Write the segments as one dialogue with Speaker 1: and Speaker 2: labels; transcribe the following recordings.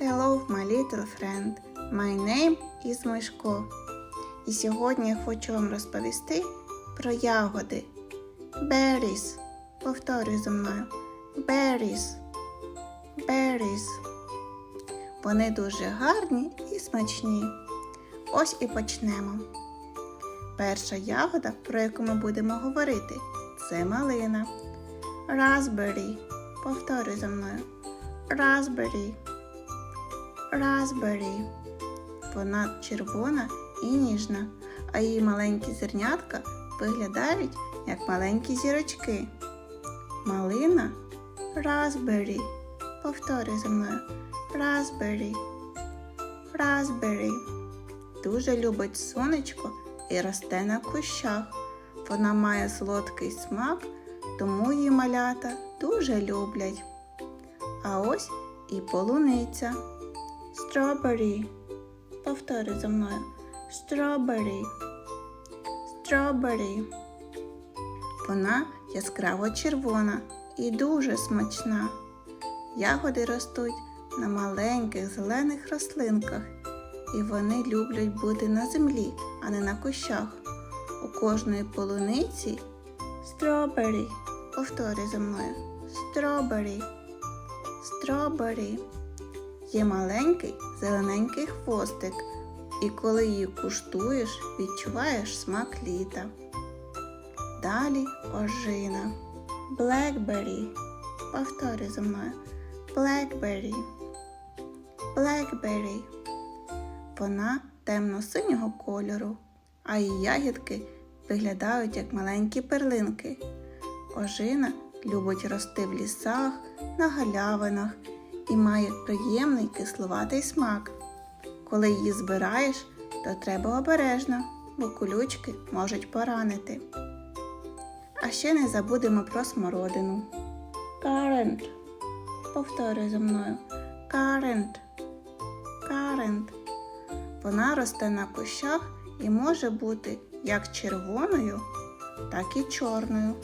Speaker 1: Hello, my little friend. My name is Мишко. І сьогодні я хочу вам розповісти про ягоди. Berries. Повторюй за мною. Berries. Berries. Вони дуже гарні і смачні. Ось і почнемо. Перша ягода, про яку ми будемо говорити, це малина. Raspberry. Повторюй за мною. Raspberry. Raspberry. Вона червона і ніжна, а її маленькі зернятка виглядають як маленькі зірочки. Малина Raspberry. Повторюй за мною. Raspberry. Raspberry. Дуже любить сонечко і росте на кущах. Вона має солодкий смак, тому її малята дуже люблять. А ось і полуниця. Strawberry. Повторюй за мною. Strawberry. Strawberry. Вона яскраво червона і дуже смачна. Ягоди ростуть на маленьких зелених рослинках, і вони люблять бути на землі, а не на кущах. У кожної полуниці strawberry. Повторюй за мною. Strawberry. Strawberry. Є маленький зелененький хвостик, і коли її куштуєш, відчуваєш смак літа. Далі ожина. Blackberry. Повторюй за мною. Blackberry. Blackberry. Вона темно-синього кольору, а її ягідки виглядають як маленькі перлинки. Ожина любить рости в лісах, на галявинах і має приємний кисловатий смак. Коли її збираєш, то треба обережно, бо колючки можуть поранити. А ще не забудемо про смородину. Current. Повторюй за мною. Current. Current. Вона росте на кущах і може бути як червоною, так і чорною.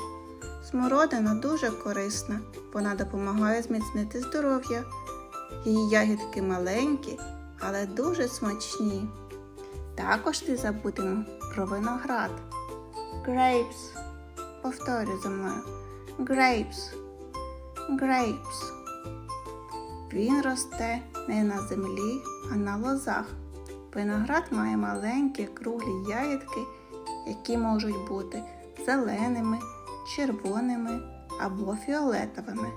Speaker 1: Смородина дуже корисна, вона допомагає зміцнити здоров'я. Її ягідки маленькі, але дуже смачні. Також не забудемо про виноград. Grapes. Повторюй за мною. Grapes. Grapes. Він росте не на землі, а на лозах. Виноград має маленькі круглі ягідки, які можуть бути зеленими, червоними або фіолетовими.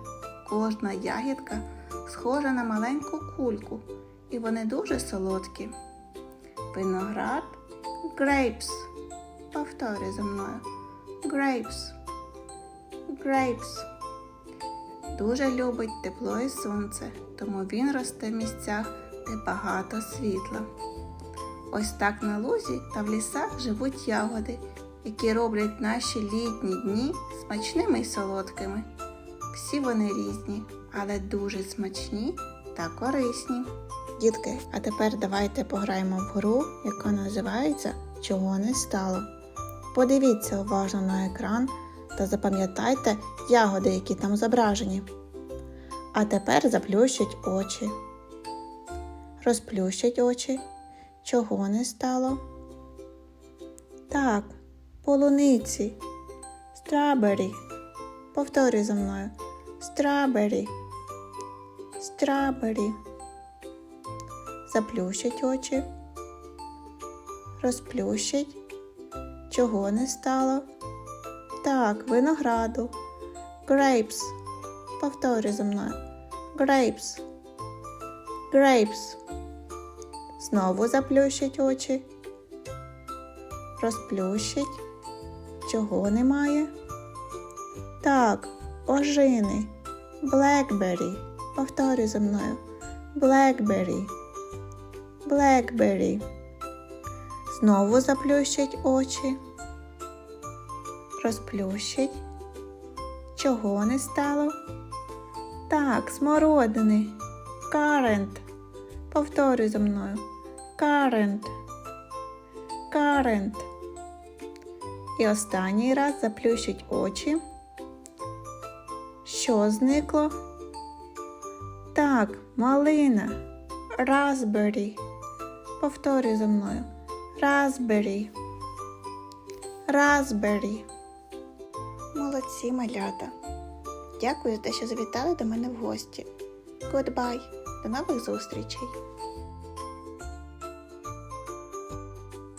Speaker 1: Кожна ягідка схожа на маленьку кульку, і вони дуже солодкі. Виноград grapes. Повторюй за мною. Grapes. Grapes. Дуже любить тепло і сонце, тому він росте в місцях, де багато світла. Ось так на лузі та в лісах живуть ягоди, які роблять наші літні дні смачними і солодкими. Всі вони різні, але дуже смачні та корисні. Дітки, а тепер давайте пограємо в гру, яка називається Чого не стало. Подивіться уважно на екран та запам'ятайте ягоди, які там зображені. А тепер заплющіть очі. Розплющіть очі. Чого не стало? Так, полуниці. Страбері. Повторюй за мною. Страбері. Страбері. Заплющіть очі. Розплющіть. Чого не стало? Так, винограду. Grapes. Повторюй за мною. Grapes. Grapes. Знову заплющить очі. Розплющить. Чого немає? Так, ожини. Blackberry. Повторюй за мною. Blackberry. Blackberry. Знову заплющить очі. Розплющить. Чого не стало? Так, смородини. Current. Повторюй за мною. Current. Current. І останній раз заплющить очі. Що зникло? Так, малина. Raspberry. Повторюй за мною. Raspberry. Raspberry. Молодці, малята. Дякую за те, що завітали до мене в гості. Goodbye. До нових зустрічей.